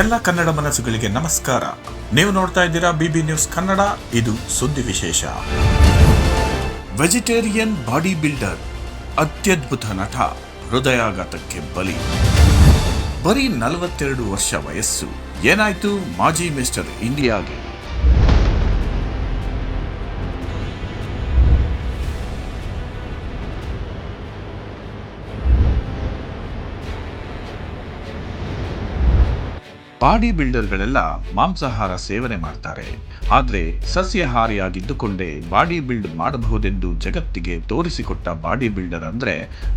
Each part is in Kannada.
ಎಲ್ಲ ಕನ್ನಡ ಮನಸ್ಸುಗಳಿಗೆ ನಮಸ್ಕಾರ. ನೀವು ನೋಡ್ತಾ ಇದ್ದೀರಾ ಬಿಬಿ ನ್ಯೂಸ್ ಕನ್ನಡ, ಇದು ಸುದ್ದಿ ವಿಶೇಷ. ವೆಜಿಟೇರಿಯನ್ ಬಾಡಿ ಬಿಲ್ಡರ್, ಅತ್ಯದ್ಭುತ ನಟ, ಹೃದಯಾಘಾತಕ್ಕೆ ಬಲಿ. ಬರೀ ನಲವತ್ತೆರಡು ವರ್ಷ ವಯಸ್ಸು. ಏನಾಯ್ತು ಮಾಜಿ ಮಿಸ್ಟರ್ ಇಂಡಿಯಾಗೆ? ಬಾಡಿ ಬಿಲ್ಡರ್ಗಳೆಲ್ಲ ಮಾಂಸಾಹಾರ ಸೇವನೆ ಮಾಡ್ತಾರೆ. ಆದರೆ ಸಸ್ಯಾಹಾರಿಯಾಗಿದ್ದುಕೊಂಡೇ ಬಾಡಿ ಬಿಲ್ಡ್ ಮಾಡಬಹುದೆಂದು ಜಗತ್ತಿಗೆ ತೋರಿಸಿಕೊಟ್ಟ ಬಾಡಿ ಬಿಲ್ಡರ್ ಅಂದ್ರೆ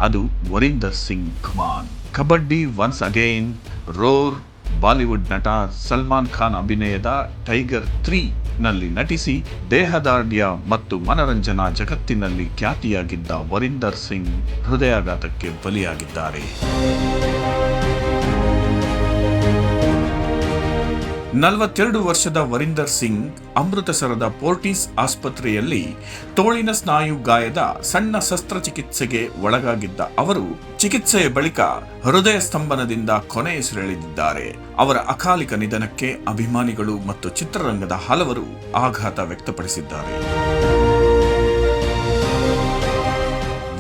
ಅದು Varinder Singh Khuman. Kabaddi once again roar, Bollywood ನಟ ಸಲ್ಮಾನ್ ಖಾನ್ ಅಭಿನಯದ ಟೈಗರ್ ತ್ರೀ ನಲ್ಲಿ ನಟಿಸಿ ದೇಹದಾರ್ಢ್ಯ ಮತ್ತು ಮನರಂಜನಾ ಜಗತ್ತಿನಲ್ಲಿ ಖ್ಯಾತಿಯಾಗಿದ್ದ ವರಿಂದರ್ ಸಿಂಗ್ ಹೃದಯಾಘಾತಕ್ಕೆ ಬಲಿಯಾಗಿದ್ದಾರೆ. ನಲವತ್ತೆರಡು ವರ್ಷದ ವರಿಂದರ್ ಸಿಂಗ್ ಅಮೃತಸರದ ಪೋರ್ಟಿಸ್ ಆಸ್ಪತ್ರೆಯಲ್ಲಿ ತೋಳಿನ ಸ್ನಾಯು ಗಾಯದ ಸಣ್ಣ ಶಸ್ತ್ರಚಿಕಿತ್ಸೆಗೆ ಒಳಗಾಗಿದ್ದ ಅವರು ಚಿಕಿತ್ಸೆಯ ಬಳಿಕ ಹೃದಯ ಸ್ತಂಭನದಿಂದ ಕೊನೆಯುಸಿರೆಳೆದಿದ್ದಾರೆ ಅವರ ಅಕಾಲಿಕ ನಿಧನಕ್ಕೆ ಅಭಿಮಾನಿಗಳು ಮತ್ತು ಚಿತ್ರರಂಗದ ಹಲವರು ಆಘಾತ ವ್ಯಕ್ತಪಡಿಸಿದ್ದಾರೆ.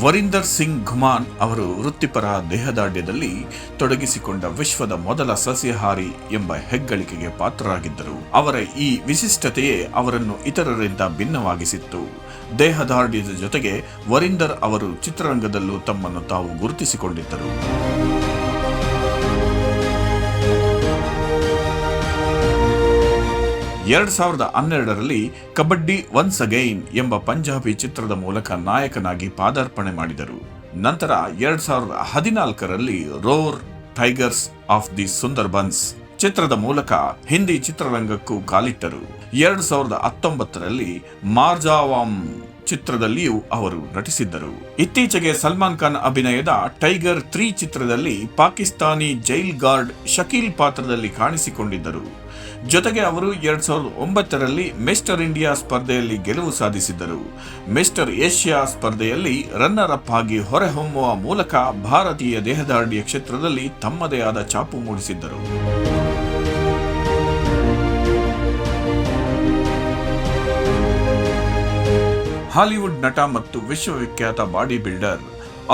ವರೀಂದರ್ ಸಿಂಗ್ ಘುಮಾನ್ ಅವರು ವೃತ್ತಿಪರ ದೇಹದಾಢ್ಯದಲ್ಲಿ ತೊಡಗಿಸಿಕೊಂಡ ವಿಶ್ವದ ಮೊದಲ ಸಸ್ಯಹಾರಿ ಎಂಬ ಹೆಗ್ಗಳಿಕೆಗೆ ಪಾತ್ರರಾಗಿದ್ದರು. ಅವರ ಈ ವಿಶಿಷ್ಟತೆಯೇ ಅವರನ್ನು ಇತರರಿಂದ ಭಿನ್ನವಾಗಿಸಿತ್ತು. ದೇಹದಾರ್ಢ್ಯದ ಜೊತೆಗೆ ವರಿಂದರ್ ಅವರು ಚಿತ್ರರಂಗದಲ್ಲೂ ತಮ್ಮನ್ನು ತಾವು ಗುರುತಿಸಿಕೊಂಡಿದ್ದರು. ಎರಡ್ ಸಾವಿರದ ಹನ್ನೆರಡರಲ್ಲಿ ಕಬಡ್ಡಿ ಒನ್ಸ್ ಅಗೈನ್ ಎಂಬ ಪಂಜಾಬಿ ಚಿತ್ರದ ಮೂಲಕ ನಾಯಕನಾಗಿ ಪಾದಾರ್ಪಣೆ ಮಾಡಿದರು. ನಂತರ ಎರಡ್ ಸಾವಿರದ ಹದಿನಾಲ್ಕರಲ್ಲಿ roar tigers of the Sundarbans ಚಿತ್ರದ ಮೂಲಕ ಹಿಂದಿ ಚಿತ್ರರಂಗಕ್ಕೂ ಕಾಲಿಟ್ಟರು. ಎರಡ್ ಸಾವಿರದ ಹತ್ತೊಂಬತ್ತರಲ್ಲಿ ಮಾರ್ಜಾವಾಮ್ ಚಿತ್ರದಲ್ಲಿಯೂ ಅವರು ನಟಿಸಿದ್ದರು. ಇತ್ತೀಚೆಗೆ ಸಲ್ಮಾನ್ ಖಾನ್ ಅಭಿನಯದ ಟೈಗರ್ ತ್ರೀ ಚಿತ್ರದಲ್ಲಿ ಪಾಕಿಸ್ತಾನಿ ಜೈಲ್ ಗಾರ್ಡ್ ಶಕೀಲ್ ಪಾತ್ರದಲ್ಲಿ ಕಾಣಿಸಿಕೊಂಡಿದ್ದರು. ಜೊತೆಗೆ ಅವರು ಎರಡ್ ಸಾವಿರದ ಒಂಬತ್ತರಲ್ಲಿ ಮಿಸ್ಟರ್ ಇಂಡಿಯಾ ಸ್ಪರ್ಧೆಯಲ್ಲಿ ಗೆಲುವು ಸಾಧಿಸಿದ್ದರು. ಮಿಸ್ಟರ್ ಏಷ್ಯಾ ಸ್ಪರ್ಧೆಯಲ್ಲಿ ರನ್ನರ್ ಅಪ್ ಆಗಿ ಹೊರಹೊಮ್ಮುವ ಮೂಲಕ ಭಾರತೀಯ ದೇಹದಾರ್ಢ್ಯ ಕ್ಷೇತ್ರದಲ್ಲಿ ತಮ್ಮದೇ ಆದ ಚಾಪು ಮೂಡಿಸಿದ್ದರು. ಹಾಲಿವುಡ್ ನಟ ಮತ್ತು ವಿಶ್ವವಿಖ್ಯಾತ ಬಾಡಿ ಬಿಲ್ಡರ್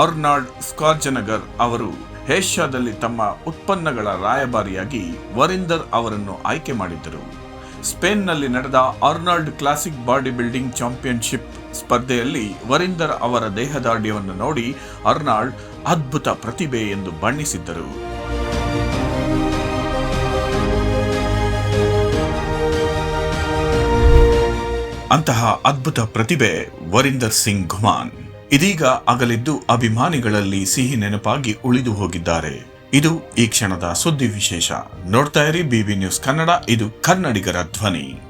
ಅರ್ನಾಲ್ಡ್ ಸ್ಕಾರ್ಜನಗರ್ ಅವರು ಏಷ್ಯಾದಲ್ಲಿ ತಮ್ಮ ಉತ್ಪನ್ನಗಳ ರಾಯಭಾರಿಯಾಗಿ ವರಿಂದರ್ ಅವರನ್ನು ಆಯ್ಕೆ ಮಾಡಿದ್ದರು. ಸ್ಪೇನ್ನಲ್ಲಿ ನಡೆದ Arnold classic body building championship ಸ್ಪರ್ಧೆಯಲ್ಲಿ ವರಿಂದರ್ ಅವರ ದೇಹದಾಢ್ಯವನ್ನು ನೋಡಿ ಅರ್ನಾಲ್ಡ್ ಅದ್ಭುತ ಪ್ರತಿಭೆ ಎಂದು ಬಣ್ಣಿಸಿದ್ದರು. ಅಂತಹ ಅದ್ಭುತ ಪ್ರತಿಭೆ ವರಿಂದರ್ ಸಿಂಗ್ ಘುಮಾನ್. ಇದೀಗ ಅಗಲಿದ್ದು ಅಭಿಮಾನಿಗಳಲ್ಲಿ ಸಿಹಿ ನೆನಪಾಗಿ ಉಳಿದು ಹೋಗಿದ್ದಾರೆ. ಇದು ಈ ಕ್ಷಣದ ಸುದ್ದಿ ವಿಶೇಷ. ನೋಡ್ತಾ ಇರಿ ಬಿಬಿ ನ್ಯೂಸ್ ಕನ್ನಡ, ಇದು ಕನ್ನಡಿಗರ ಧ್ವನಿ.